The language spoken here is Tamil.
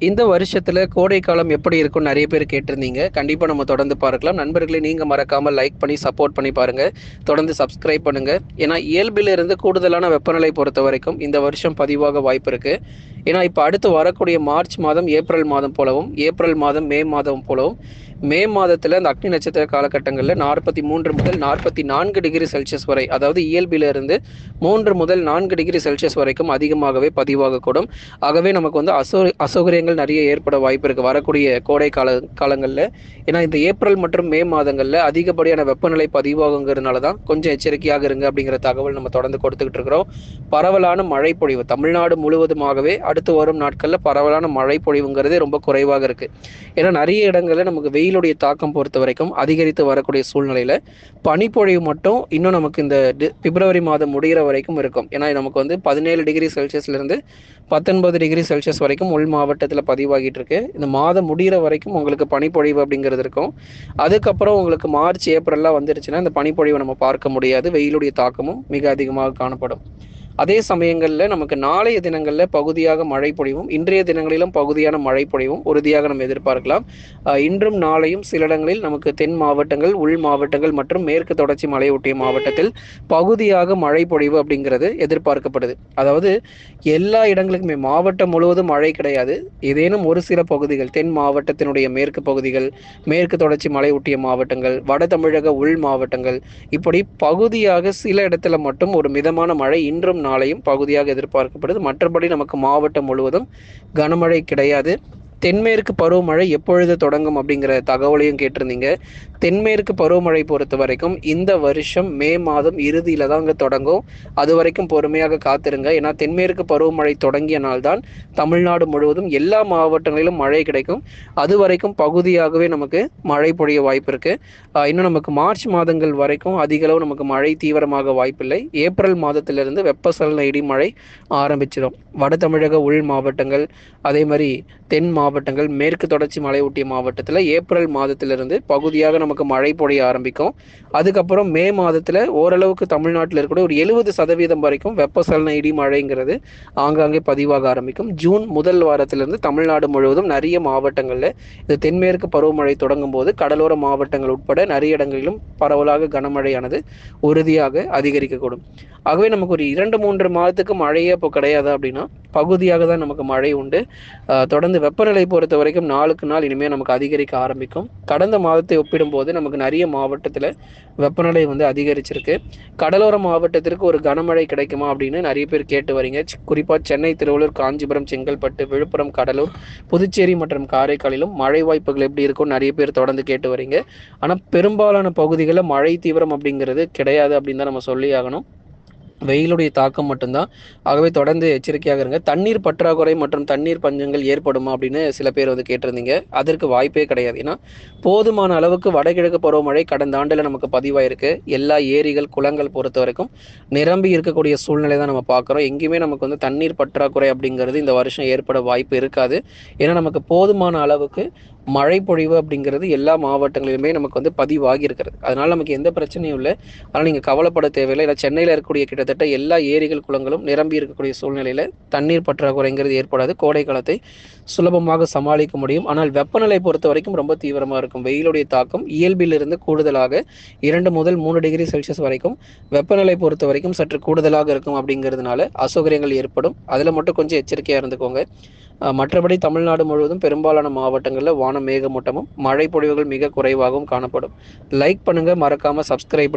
இந்த வருஷத்துல கோடை காலம் எப்படி இருக்கும்னு நிறைய பேர் கேட்டிருந்தீங்க. கண்டிப்பா நம்ம தொடர்ந்து பார்க்கலாம். நண்பர்களே நீங்க மறக்காம லைக் பண்ணி சப்போர்ட் பண்ணி பாருங்க. தொடர்ந்து சப்ஸ்கிரைப் பண்ணுங்க. ஏன்னா இயல்பில் இருந்து கூடுதலான வெப்பநிலை பொறுத்த வரைக்கும் இந்த வருஷம் பதிவாக வாய்ப்பு இருக்கு. ஏன்னா இப்போ அடுத்து வரக்கூடிய மார்ச் மாதம் ஏப்ரல் மாதம் போலவும் ஏப்ரல் மாதம் மே மாதம் போலவும் மே மாதத்தில் அந்த அக்னி நட்சத்திர காலகட்டங்களில் நாற்பத்தி மூன்று முதல் நாற்பத்தி நான்கு டிகிரி செல்சியஸ் வரை அதாவது இயல்பிலிருந்து மூன்று முதல் நான்கு டிகிரி செல்சியஸ் வரைக்கும் அதிகமாகவே பதிவாகக்கூடும். ஆகவே நமக்கு வந்து அசௌ அசௌகரியங்கள் நிறைய ஏற்பட வாய்ப்பு இருக்குது வரக்கூடிய கோடை கால காலங்களில் ஏன்னா இந்த ஏப்ரல் மற்றும் மே மாதங்களில் அதிகப்படியான வெப்பநிலை பதிவாகுங்கிறதுனால தான் கொஞ்சம் எச்சரிக்கையாக இருங்க அப்படிங்கிற தகவல் நம்ம தொடர்ந்து கொடுத்துக்கிட்டு இருக்கிறோம். பரவலான மழை பொழிவு தமிழ்நாடு முழுவதுமாகவே அடுத்து வரும் நாட்களில் பரவலான மழை பொழிவுங்கிறதே ரொம்ப குறைவாக இருக்குது ஏன்னா நிறைய இடங்களில் நமக்கு வெயில் வெயிலுடைய தாக்கம் பொறுத்த வரைக்கும் அதிகரித்து வரக்கூடிய சூழ்நிலையில் பனிப்பொழிவு மட்டும் இன்னும் நமக்கு இந்த டி- பிப்ரவரி மாதம் முடிகிற வரைக்கும் இருக்கும். ஏன்னா நமக்கு வந்து பதினேழு டிகிரி செல்சியஸ்லேருந்து பத்தொன்பது டிகிரி செல்சியஸ் வரைக்கும் உள் மாவட்டத்தில் பதிவாகிட்டு இருக்கு. இந்த மாதம் முடிகிற வரைக்கும் உங்களுக்கு பனிப்பொழிவு அப்படிங்கிறது இருக்கும். அதுக்கப்புறம் உங்களுக்கு மார்ச் ஏப்ரல்லாம் வந்துருச்சுன்னா இந்த பனிப்பொழிவை நம்ம பார்க்க முடியாது. வெயிலுடைய தாக்கமும் மிக அதிகமாக காணப்படும். அதே சமயங்களில் நமக்கு நாளைய தினங்களில் பகுதியாக மழை பொழிவும் இன்றைய தினங்களிலும் பகுதியான மழை பொழிவும் உறுதியாக நம்ம எதிர்பார்க்கலாம். இன்றும் நாளையும் சில இடங்களில் நமக்கு தென் மாவட்டங்கள் உள் மாவட்டங்கள் மற்றும் மேற்கு தொடர்ச்சி மலையொட்டிய மாவட்டத்தில் பகுதியாக மழை பொழிவு அப்படிங்கிறது எதிர்பார்க்கப்படுது. அதாவது எல்லா இடங்களுக்குமே மாவட்டம் முழுவதும் மழை கிடையாது. ஏதேனும் ஒரு சில பகுதிகள் தென் மாவட்டத்தினுடைய மேற்கு பகுதிகள் மேற்கு தொடர்ச்சி மலையொட்டிய மாவட்டங்கள் வட தமிழக உள் மாவட்டங்கள் இப்படி பகுதியாக சில இடத்துல மட்டும் ஒரு மிதமான மழை இன்றும் நாளையும் பகுதியாக எதிர்பார்க்கப்படுது. மற்றபடி நமக்கு மாவட்டம் முழுவதும் கனமழை கிடையாது. தென்மேற்கு பருவமழை எப்பொழுது தொடங்கும் அப்படிங்கிற தகவலையும் கேட்டிருந்தீங்க. தென்மேற்கு பருவமழை பொறுத்த வரைக்கும் இந்த வருஷம் மே மாதம் இறுதியில தான் அங்கே தொடங்கும். அது வரைக்கும் பொறுமையாக காத்திருங்க. ஏன்னா தென்மேற்கு பருவமழை தொடங்கிய நாள் தான் தமிழ்நாடு முழுவதும் எல்லா மாவட்டங்களிலும் மழை கிடைக்கும். அது வரைக்கும் பகுதியாகவே நமக்கு மழை பொழிய வாய்ப்பு இருக்கு. இன்னும் நமக்கு மார்ச் மாதங்கள் வரைக்கும் அதிக அளவு நமக்கு மழை தீவிரமாக வாய்ப்பில்லை. ஏப்ரல் மாதத்திலிருந்து வெப்பசலன இடிமழை ஆரம்பிச்சிடும். வட தமிழக உள் மாவட்டங்கள் அதே மாதிரி தென் மாவட்டங்கள் மேற்கு தொடர்ச்சி மலையொட்டிய மாவட்டத்தில் ஏப்ரல் மாதத்திலிருந்து பகுதியாக நமக்கு மழை பொழிய ஆரம்பிக்கும். அதுக்கப்புறம் மே மாதத்தில் ஓரளவுக்கு தமிழ்நாட்டில் இருக்கக்கூடிய ஒரு எழுபது சதவீதம் வரைக்கும் வெப்பசலன இடி மழைங்கிறது ஆங்காங்கே பதிவாக ஆரம்பிக்கும். ஜூன் முதல் வாரத்திலிருந்து தமிழ்நாடு முழுவதும் நிறைய மாவட்டங்களில் இது தென்மேற்கு பருவமழை தொடங்கும் போது கடலோர மாவட்டங்கள் உட்பட நிறைய இடங்களிலும் பரவலாக கனமழையானது உறுதியாக அதிகரிக்கக்கூடும். ஆகவே நமக்கு ஒரு இரண்டு மூன்று மாதத்துக்கு மழையே இப்போ கிடையாது அப்படின்னா பகுதியாக தான் நமக்கு மழை உண்டு. தொடர்ந்து வெப்பநிலை பொறுத்த வரைக்கும் நாளுக்கு நாள் இனிமேல் நமக்கு அதிகரிக்க ஆரம்பிக்கும். கடந்த மாதத்தை ஒப்பிடும்போது நமக்கு நிறைய மாவட்டத்தில் வெப்பநிலை வந்து அதிகரிச்சிருக்கு. கடலோர மாவட்டத்திற்கு ஒரு கனமழை கிடைக்குமா அப்படின்னு நிறைய பேர் கேட்டு வரீங்க. குறிப்பாக சென்னை திருவள்ளூர் காஞ்சிபுரம் செங்கல்பட்டு விழுப்புரம் கடலூர் புதுச்சேரி மற்றும் காரைக்காலிலும் மழை வாய்ப்புகள் எப்படி இருக்கும் நிறைய பேர் தொடர்ந்து கேட்டு வரீங்க. ஆனால் பெரும்பாலான பகுதிகளில் மழை தீவிரம் அப்படிங்கிறது கிடையாது அப்படின்னு தான் நம்ம சொல்லி ஆகணும் வெயிலுடைய தாக்கம் மட்டும்தான். ஆகவே தொடர்ந்து எச்சரிக்கையாக இருங்க. தண்ணீர் பற்றாக்குறை மற்றும் தண்ணீர் பஞ்சங்கள் ஏற்படுமா அப்படின்னு சில பேர் வந்து கேட்டிருந்தீங்க. அதற்கு வாய்ப்பே கிடையாது. ஏன்னா போதுமான அளவுக்கு வடகிழக்கு பருவமழை கடந்த ஆண்டில் நமக்கு பதிவாயிருக்கு. எல்லா ஏரிகள் குளங்கள் பொறுத்த வரைக்கும் நிரம்பி இருக்கக்கூடிய சூழ்நிலை தான் நம்ம பார்க்குறோம். எங்கேயுமே நமக்கு வந்து தண்ணீர் பற்றாக்குறை அப்படிங்கிறது இந்த வருஷம் ஏற்பட வாய்ப்பு இருக்காது. ஏன்னா நமக்கு போதுமான அளவுக்கு மழை பொழிவு அப்படிங்கிறது எல்லா மாவட்டங்களிலுமே நமக்கு வந்து பதிவாகி இருக்கிறது. அதனால நமக்கு எந்த பிரச்சனையும் இல்லை. அதனால் நீங்கள் கவலைப்பட தேவையில்லை. இல்லை சென்னையில் இருக்கக்கூடிய கிட்டத்தட்ட எல்லா ஏரிகள் குளங்களும் நிரம்பி இருக்கக்கூடிய சூழ்நிலையில் தண்ணீர் பற்றாக்குறைங்கிறது ஏற்படாது. கோடை காலத்தை சுலபமாக சமாளிக்க முடியும். ஆனால் வெப்பநிலை பொறுத்த வரைக்கும் ரொம்ப தீவிரமாக இருக்கும். வெயிலுடைய தாக்கம் இயல்பிலிருந்து கூடுதலாக இரண்டு முதல் மூணு டிகிரி செல்சியஸ் வரைக்கும் வெப்பநிலை பொறுத்த வரைக்கும் சற்று கூடுதலாக இருக்கும் அப்படிங்கிறதுனால அசௌகரியங்கள் ஏற்படும். அதில் மட்டும் கொஞ்சம் எச்சரிக்கையாக இருந்துக்கோங்க. மற்றபடி தமிழ்நாடு முழுவதும் பெரும்பாலான மாவட்டங்களில் வானம் மேகமூட்டமும் மழை பொழிவுகள் மிக குறைவாகவும் காணப்படும். லைக் பண்ணுங்க மறக்காம சப்ஸ்கிரைப் பண்ணி